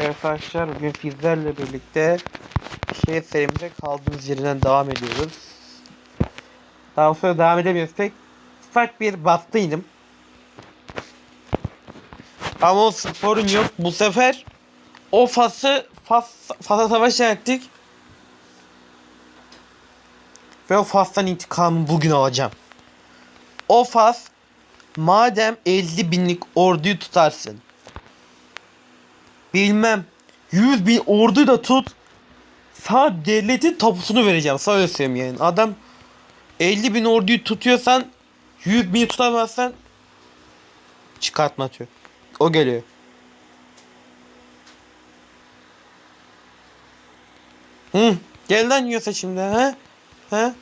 Evet arkadaşlar bugün sizlerle birlikte şey serimize kaldığımız yerden devam ediyoruz. Daha sonra devam edemiyoruz pek. Ufak bir bastıydım. Ama o sorun yok. Bu sefer o fası fas, fasa savaş ettik. Ve o fastan intikamı bugün alacağım. O fas madem 50 binlik orduyu tutarsın. Bilmem 100 bin orduyu da tut. Sana devletin tapusunu vereceğim. Sana öyle söyleyeyim yani. Adam 50 bin orduyu tutuyorsan 100 bini tutamazsan çıkartma atıyor. O geliyor. Hı, gel lan yiyorsa şimdi ha? Ha?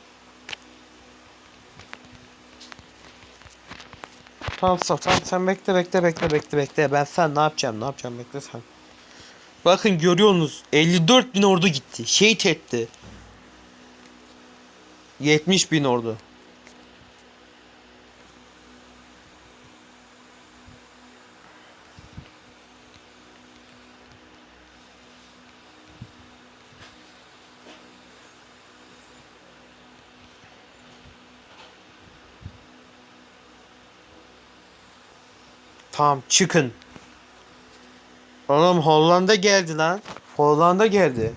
Tamam tamam sen bekle bekle bekle bekle bekle. Ben sen ne yapacağım ne yapacağım bekle sen. Bakın görüyorsunuz 54 bin ordu gitti. Şehit etti. 70 bin ordu. Tamam çıkın. Oğlum Hollanda geldi lan. Hollanda geldi.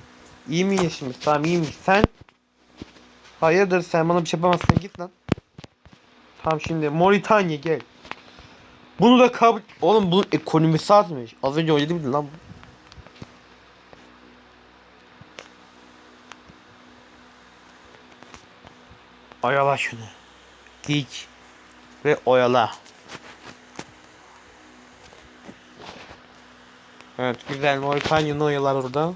İyi mi yaşımız? Tamam iyiymiş. Sen? Hayırdır sen bana bir şey yapamazsın git lan. Tamam şimdi Moritanya gel. Bunu da kabul... Oğlum bu ekonomisi azmış. Az önce öyle değildi lan bu. Oyala şunu. Giy. Ve oyala. Evet güzel Moritanya'nın oyalar orada.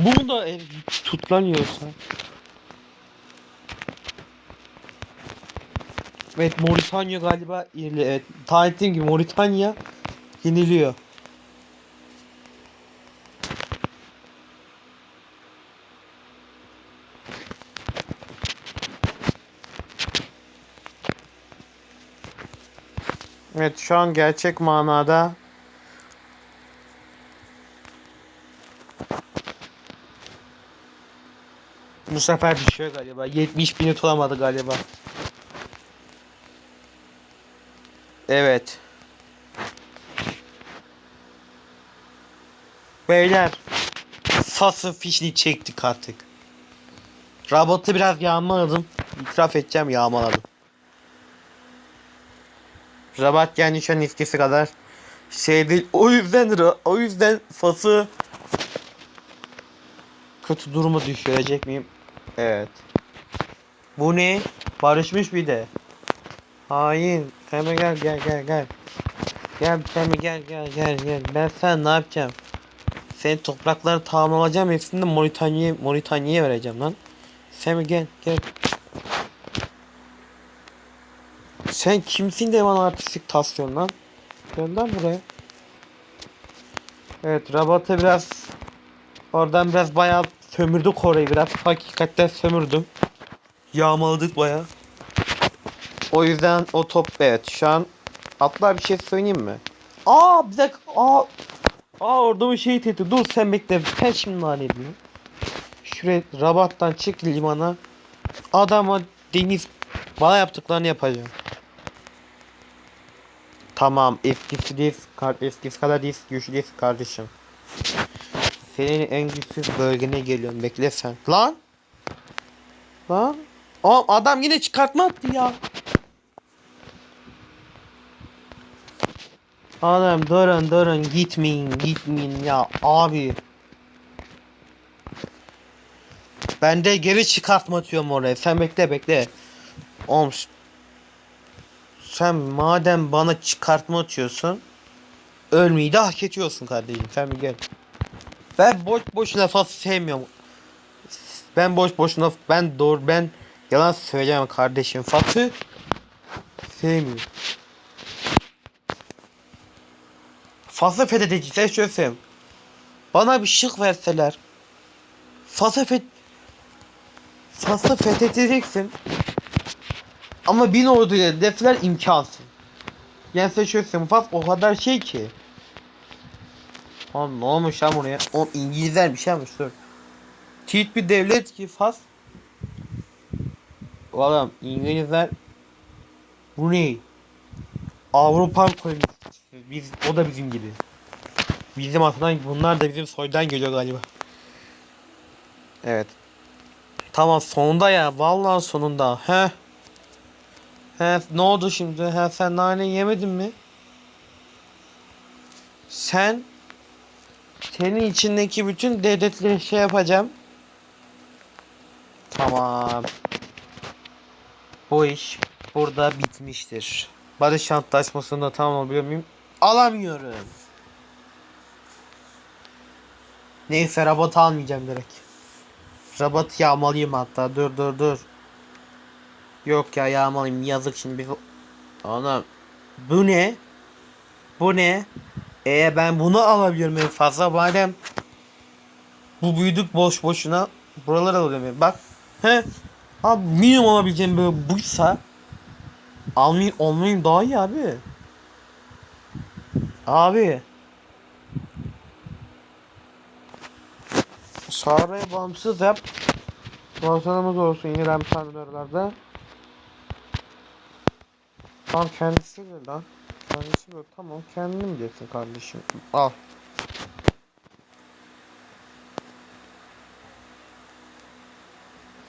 Bunu da el tutlanıyorsa. Evet Moritanya galiba yenili. Evet tahmin ettiğim gibi Moritanya yeniliyor. Evet şu an gerçek manada Bu sefer düşüyor galiba. 70 bini tutamadı galiba. Evet. Beyler. Sası fişini çektik artık. Robotu biraz yağmaladım. İtiraf edeceğim yağmaladım. Robot yani şu an eskisi kadar şey değil. O yüzden o yüzden Fas'ı kötü duruma düşürecek miyim? Evet. Bu ne? Barışmış bir de. Hain. Mi gel gel gel gel. Gel sen gel gel gel gel. Ben sen ne yapacağım? Senin toprakları tamamlayacağım. Hepsini de Moritanya'ya Moritanya'ya vereceğim lan. Sen gel gel. Sen kimsin de bana artistik tasyon lan? Lan buraya. Evet Rabat'a biraz Oradan biraz bayağı sömürdük orayı biraz. Hakikaten sömürdüm. Yağmaladık bayağı. O yüzden o top evet şu an atlar bir şey söyleyeyim mi? Aa bir dakika aa Aa orada bir şey tehdit. Dur sen bekle. Sen şimdi ne ediyorsun? Şuraya Rabat'tan çık limana. Adama deniz bana yaptıklarını yapacağım. Tamam eskisi değil, eskisi kadar değil, güçlü değil kardeşim. Senin en güçsüz bölgene geliyorum. Bekle sen. Lan. Lan. Oğlum adam yine çıkartma attı ya. Adam durun durun gitmeyin gitmeyin ya abi. Ben de geri çıkartma atıyorum oraya. Sen bekle bekle. Oğlum sen madem bana çıkartma atıyorsun ölmeyi de hak ediyorsun kardeşim. Sen bir gel. Ben boş boşuna Fas'ı sevmiyorum. Ben boş boşuna ben doğru ben yalan söyleyemem kardeşim. Fas'ı sevmiyorum. Fas'ı fethedecekse şöyle söyleyeyim. Bana bir şık verseler. Fas'ı feth Fas'ı fethedeceksin. Ama bin orduya deseler imkansız. Yani söyleyeyim. Fas o kadar şey ki. Lan ne olmuş lan buraya? O İngilizler bir şey yapmış dur. Tit bir devlet ki Fas. Oğlum İngilizler bu ne? Avrupa kolonisi. Biz o da bizim gibi. Bizim atadan bunlar da bizim soydan geliyor galiba. Evet. Tamam sonunda ya. Vallahi sonunda. He. He ne oldu şimdi? He sen nane yemedin mi? Sen senin içindeki bütün devletleri şey yapacağım. Tamam. Bu iş burada bitmiştir. Barış Antlaşması'nı da tamamlayabiliyor muyum? Alamıyorum. Neyse robot almayacağım direkt. Robot yağmalıyım hatta. Dur dur dur. Yok ya yağmalıyım. Yazık şimdi. Anam. Bu ne? Bu ne? E ben bunu alabiliyorum en fazla madem bu büyüdük boş boşuna buralara alıyorum. Bak. He. Abi minimum alabileceğim böyle buysa almayayım olmayayım daha iyi abi. Abi. Saraya bağımsız yap. Vatanımız olsun yine ben sanırlarda. Tam kendisi mi lan? Kendisi mi? Tamam kendim diyorsun kardeşim. Al.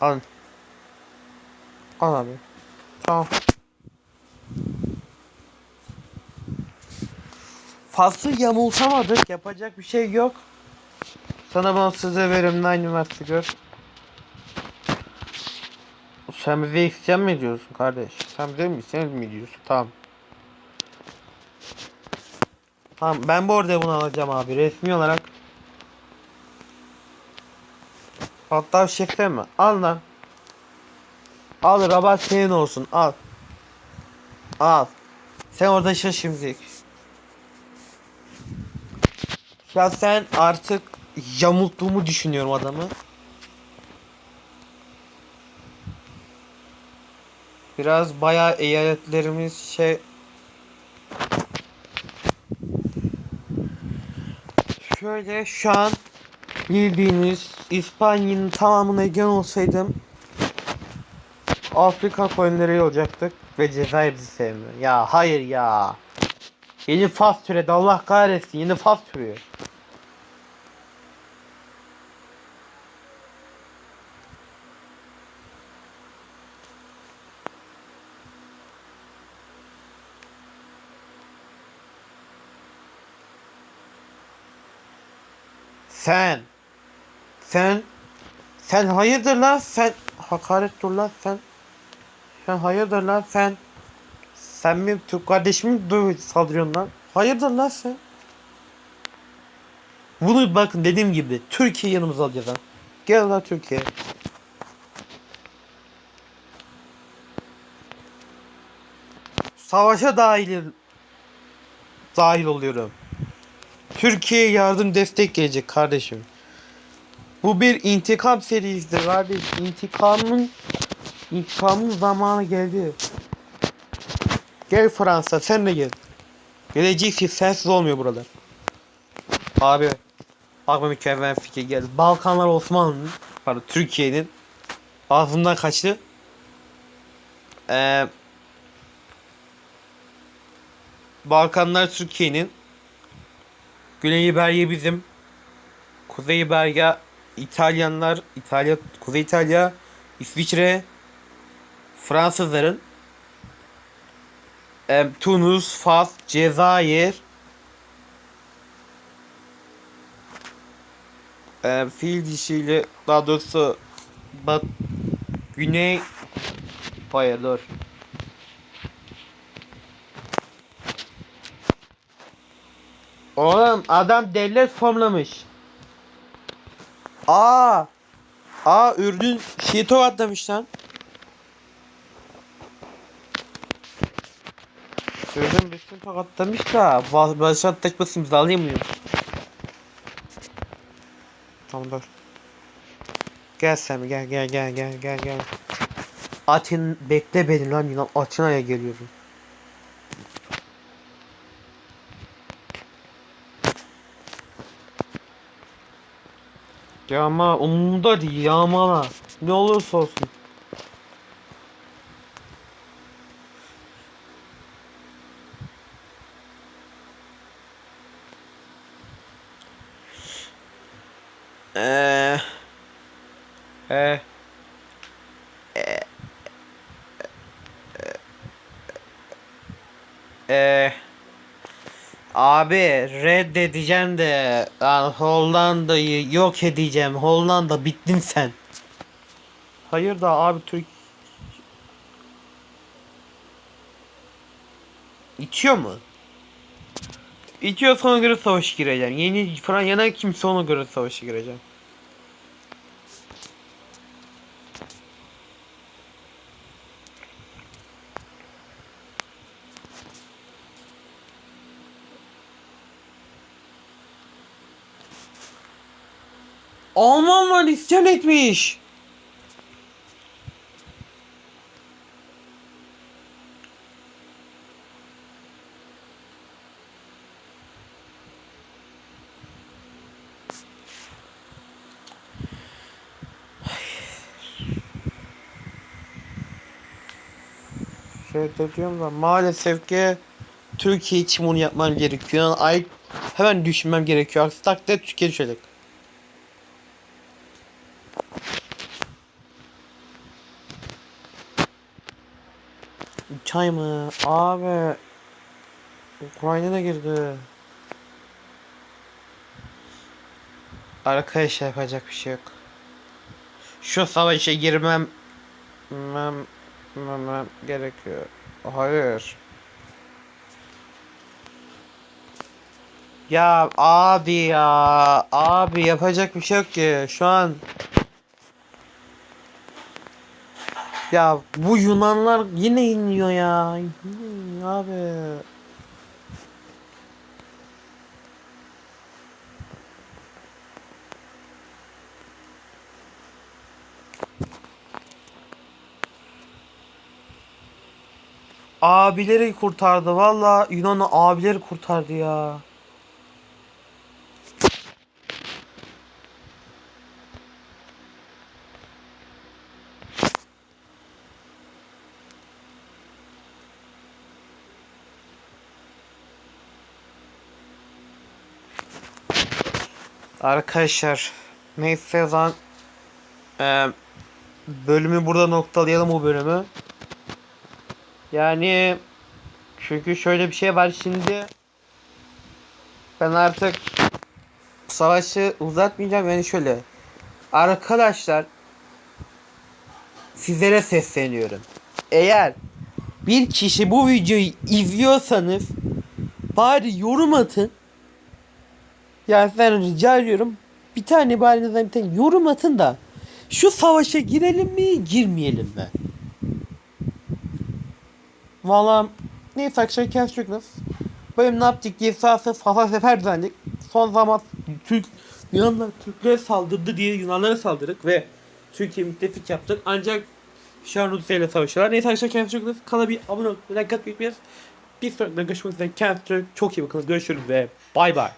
Al. Al abi. Tamam. Fazla yamultamadık. Yapacak bir şey yok. Sana ben size verimden üniversite gör. Sen bize isyan mı ediyorsun kardeş? Sen bize mi isyan mi ediyorsun? Tamam. Tamam ben bu arada bunu alacağım abi resmi olarak. Hatta şifre mi? Al lan. Al rabat senin olsun al. Al. Sen orada şaş şimdi. Ya sen artık yamulttuğumu düşünüyorum adamı. Biraz bayağı eyaletlerimiz şey Şöyle şu an bildiğiniz İspanya'nın tamamına egen olsaydım Afrika kolonileri olacaktık ve Cezayir'i sevmiyor. Ya hayır ya. Yeni fas türedi Allah kahretsin yeni fas türüyor. Sen. Sen. Sen hayırdır lan sen. Hakaret dur lan sen. Sen hayırdır lan sen. Sen mi Türk kardeşimi dövüp saldırıyorsun lan. Hayırdır lan sen. Bunu bakın dediğim gibi Türkiye yanımıza alacağız lan. Gel lan Türkiye. Savaşa dahil dahil oluyorum. Türkiye'ye yardım destek gelecek kardeşim. Bu bir intikam serisidir kardeş. İntikamın intikamın zamanı geldi. Gel Fransa sen de gel. Geleceksin sensiz olmuyor buralar. Abi aklıma mükemmel fikir geldi. Balkanlar Osmanlı'nın pardon Türkiye'nin ağzından kaçtı. Ee, Balkanlar Türkiye'nin Güney İberya bizim. Kuzey İberya İtalyanlar, İtalya, Kuzey İtalya, İsviçre, Fransızların em, Tunus, Fas, Cezayir, em, fil dişiyle daha doğrusu bat, Güney Hayır dur. Oğlum adam devlet formlamış. Aa! Aa Ürdün şeyi tokatlamış lan. Ürdün bütün tokatlamış da Ba- Barış Antlaşması imzalayamıyor. Tamam dur. Gel sen gel gel gel gel gel gel. Atin bekle beni lan yine Atina'ya geliyorum. Ya ama umurumda değil ya ama. Ne olursa olsun. Eee e Eee Abi reddedeceğim de yani Hollanda'yı yok edeceğim. Hollanda bittin sen. Hayır da abi Türk İçiyor mu? İçiyorsa ona göre savaşa gireceğim. Yeni falan yanan kimse ona göre savaşa gireceğim. İsyan etmiş. Diyorum da maalesef ki Türkiye için bunu yapmam gerekiyor. Ay hemen düşünmem gerekiyor. Aksi takdirde Türkiye düşecek. Çay mı? Abi. Ukrayna da girdi. Arkadaşlar yapacak bir şey yok. Şu savaşa girmem mem, mem gerekiyor. Hayır. Ya abi ya abi yapacak bir şey yok ki şu an Ya bu Yunanlar yine iniyor ya. Yine abi. Abileri kurtardı valla Yunan'ı abileri kurtardı ya. Arkadaşlar zaman eee, bölümü burada noktalayalım bu bölümü. Yani çünkü şöyle bir şey var şimdi ben artık savaşı uzatmayacağım yani şöyle arkadaşlar sizlere sesleniyorum. Eğer bir kişi bu videoyu izliyorsanız bari yorum atın. Yani ben rica ediyorum. Bir tane bari bir tane yorum atın da şu savaşa girelim mi girmeyelim mi? Valla neyse arkadaşlar kendinize çok nasıl? Benim ne yaptık diye sahası fazla sefer düzenledik. Son zaman Türk Yunanlar Türklere saldırdı diye Yunanlara saldırdık ve Türkiye müttefik yaptık. Ancak şu an Rusya ile savaşıyorlar. Neyse arkadaşlar kendinize çok nasıl? Kanala bir abone olmayı, like atmayı unutmayın. Bir sonraki görüşmek üzere. Kendinize çok iyi bakın. Görüşürüz ve bay bay.